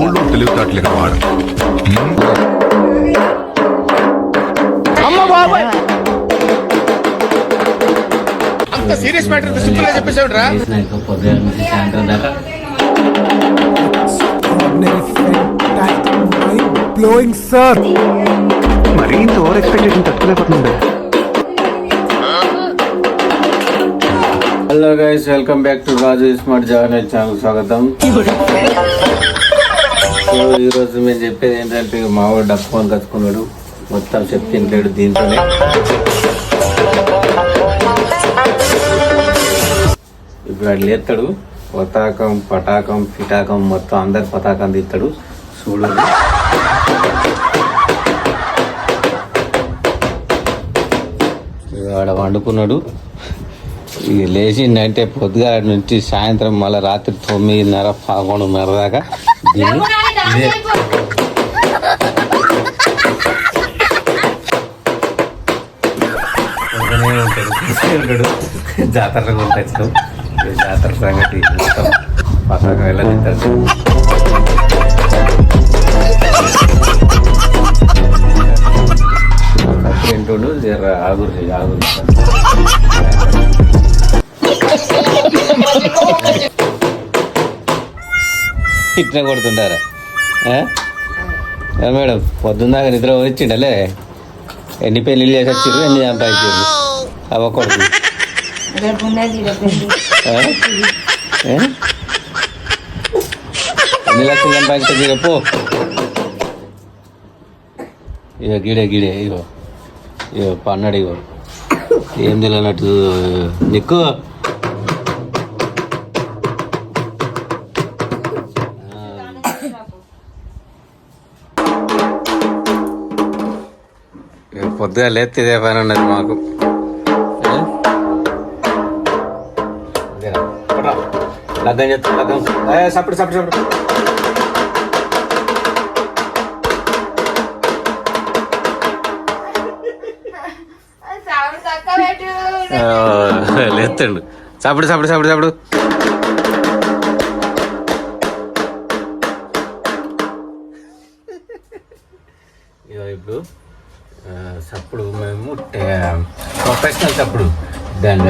ఊళ్ళో తెలివితేటలు వాడు. అంత సీరియస్ మ్యాటర్ సింపుల్గా చెప్పేసాడు రా సాయంత్రం దాకా బ్లోయింగ్ సార్ మరీ ఇంత over expectation తట్టుకోలేకపోతుంది hello guys welcome back to Raju smart Jagan channel స్వాగతం. సో ఈరోజు మేము చెప్పేది ఏంటంటే మా వాడు డబ్బు ఫోన్ కట్టుకున్నాడు. మొత్తం చెప్తింటాడు దీంతోనే. ఇప్పుడు వాడు లేస్తాడు పతాకం పటాకం పిటాకం మొత్తం అందరి పతాకం తీస్తాడు చూడు. ఆడ వండుకున్నాడు. ఇక లేచిండంటే పొద్దుగాల నుంచి సాయంత్రం మళ్ళీ రాత్రి తొమ్మిదిన్నర పదకొండున్నర దాకా దీన్ని ఇదే. ఉంటాడు. జాతర ఉంటాడు. జాతర సంగతి. మొత్తం పతాకం ఎలా తింటాడు జర ఆగురు ఆగురు. ఇట్లా కొడుతుంటారా ఆ? ఏ మేడం పొద్దున్నాక నిద్ర వచ్చిండలే ఎన్ని పెళ్ళిళ్ళు చేసి వచ్చిర్రు ఎన్ని సంపాదించారు అవ్వ కొడుకు రేపు ఉన్నది రేపు ఉంది. ఆ? ఏ? ఎన్ని లక్షలు సంపాదించారు చెప్పు ఇగో గిడే గిడే ఇగో ఇగో పన్నాడు ఇగో ఏం తెలియనట్టు నీకు పొద్దుగా ఇదే పని ఉన్నది మాకు. లగ్గం చేస్తా లగ్గం. సప్పుడు సప్పుడు సప్పుడు. ఆ, లేస్తాడు సప్పుడు సప్పుడు సప్పుడు సప్పుడు. సప్పుడు మేము ప్రొఫెషనల్ సప్పుడు డండ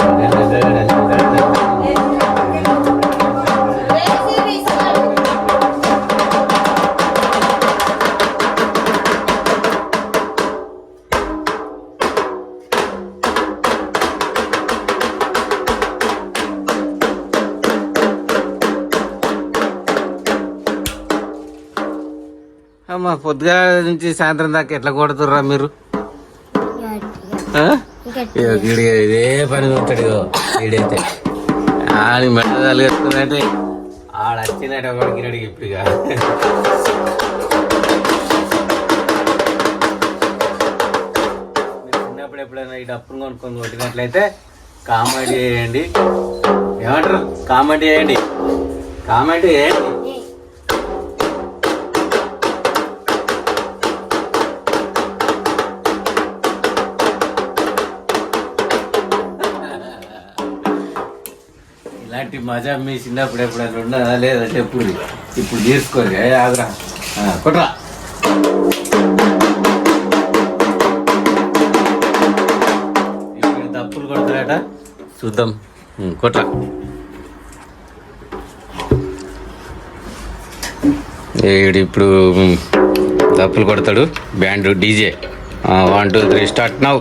అమ్మ పొద్దుగా నుంచి సాయంత్రం దాకా ఎట్లా కొడుతుర్రా మీరు? వీడు ఇదే పని ఉంటాడు వీడైతే. ఆడి మెడదాలు కట్టుకుందంటే ఆడ వచ్చినట్టు పడికినాడు ఇప్పుడు ఇక మీరు చిన్నప్పుడు ఎప్పుడైనా ఈ డప్పులు కొనుక్కొని కొట్టినట్లయితే కామెంట్ చేయండి. ఏమంటారు? కామెంట్ చేయండి. కామెంట్ చేయండి. ఇలాంటి మజా మీ చిన్నప్పుడు ఎప్పుడైనా ఉన్నదా లేదా చెప్పు. ఇప్పుడు తీసుకోరు ఏ కుట్రా. ఇప్పుడు తప్పులు కొడతాడట చూద్దాం. కుట్రా. ఇప్పుడు తప్పులు కొడతాడు. Band DJ. One two three start. Now.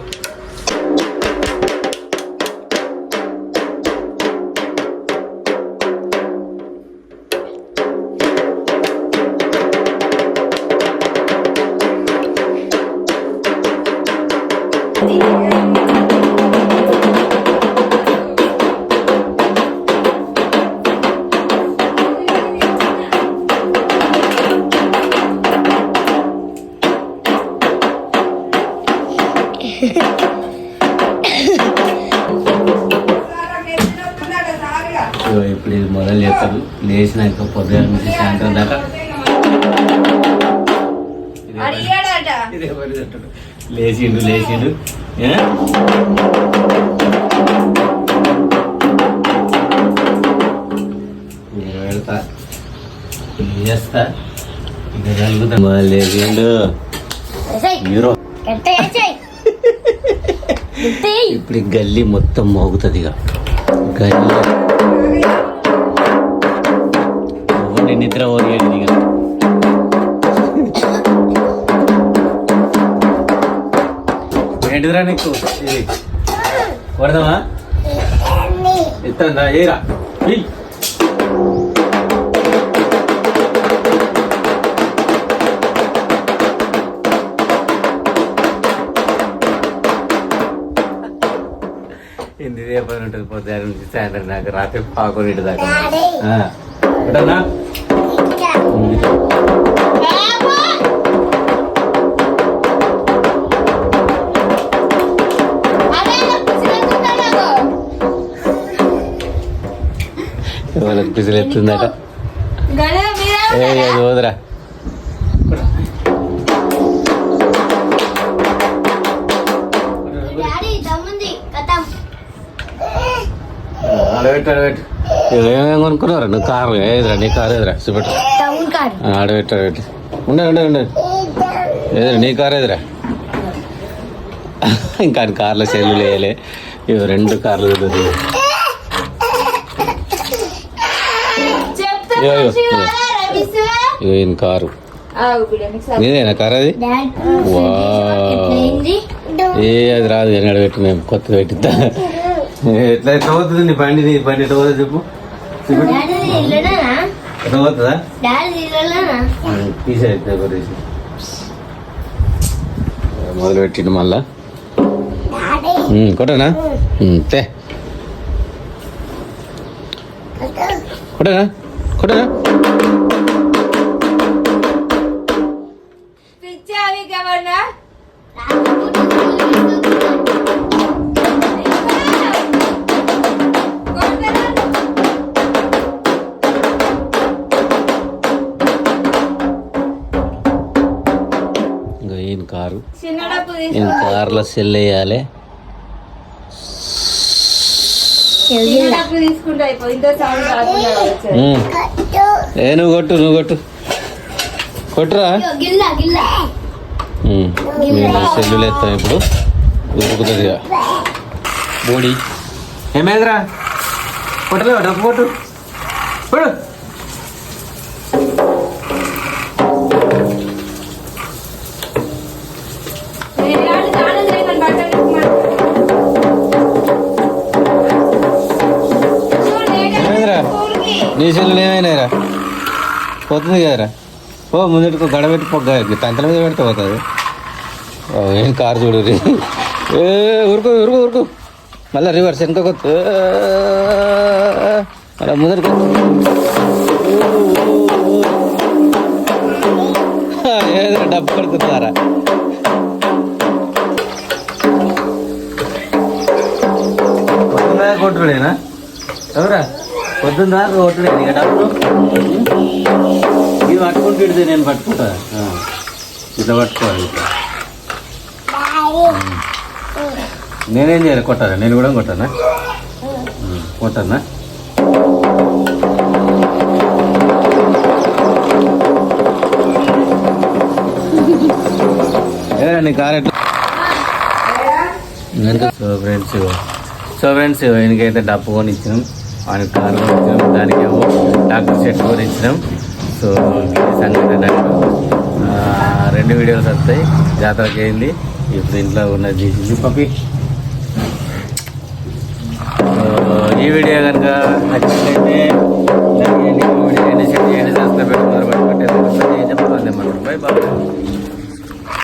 ఇప్పుడు ఇది మొదలు చేస్తారు. లేచినాక పొద్దున నుంచి సాయంత్రం దాకా. ఇదే పని. లేచిండు లేచిండు. పెడతా. లేచిండు. ఇప్పుడు గల్లీ మొత్తం మోగుతుంది ఇక గల్లీ నిద్ర ఓరి ఏంటిదిరా నీకు ఇది కొడదామా ఇస్తుందా ఏరా ఏయ్. ఇంటి రేపటి ఉంటుంది పొద్దున్న నుంచి సాయంత్రం దాకా రాత్రి పాకొని దాకా ఆ. పిసిలు ఎత్తుందట వదరా ఏమేమి కొనుక్కున్నారా నువ్వు కారు ఏదిరా? నీ కారు ఏదిరా? చూపెట్టు. ఆడబెట్టు ఆడబెట్టు ఉండే ఉండే ఉండే. ఏదిరా? నీ కారు ఇంకా కార్లో సెల్లు వేయలే ఇవి రెండు కార్లు ఇగో, ఈయన కారు. నీదేనా కారు అది? వా ఏ అది రాదు కానీ అడబెట్టు మేము కొత్త పెట్టిద్దా. ఎట్లా ఎట్లా పోతుంది నీ బండి నీ బండి ఎట్లా పోతుంది చెప్పు. ఎట్లా తీసేది కొట్టేసి మొదలు పెట్టిండు మళ్ళా. కొట్టనా? తే. కొట్టనా? ఈయన కారు? కార్లో సెల్ వేయాలి? ఏ నువ్వు కొట్టు నువ్వు కొట్టు. కొట్టురా. సెల్లులు ఎత్తాను ఇప్పుడు. ఉరుకుతుంది బోడి. ఏమైందిరా కొట్టలేవా? డబ్బు కొట్టు. కొడు నీ సెల్లులు ఏమైనాయిరా పోతుంది కదరా ఓ ముందటికి గడబెట్టి పొగ్గ తంతల మీద పెడితే పోతుంది ఓ, ఏం కారు చూడు రీ. ఏ ఉరుకు ఉరుకు ఉరుకు మళ్ళీ రివర్స్ వెనక కొత్త మళ్ళీ ముందరికి ఏదో డబ్బు కొడుకుతారా పొద్దున్న కొట్టుడేనా ఎవరా పొద్దున్న దాకా కొట్టుడే ఇక డబ్బులు ఇది పట్టుకుంటే నేను పట్టుకుంటా. ఇట్లా పట్టుకోవాలి ఇట్లా నేనేం చేయాలి? కొట్టాలా? నేను కూడా కొట్టానా? కొట్టానా? నీ కార్ ఎట్లా? సో ఫ్రెండ్స్ సో ఫ్రెండ్స్ ఈయనకైతే డబ్బు కొని ఇచ్చినాం ఆయన కారణం దానికి దానికేమో డాక్టర్ షర్ట్ కూడా సో సంఘటన రెండు వీడియోలు వస్తాయి జాతరకు అయింది. ఇప్పుడు ఇంట్లో ఉన్నది చేసింది పప్పి ఈ వీడియో కనుక నచ్చినట్లయితే లైక్ చేయండి కామెంట్ చేయండి షేర్ పెట్టుకున్నారు బయట పెట్టేది మనం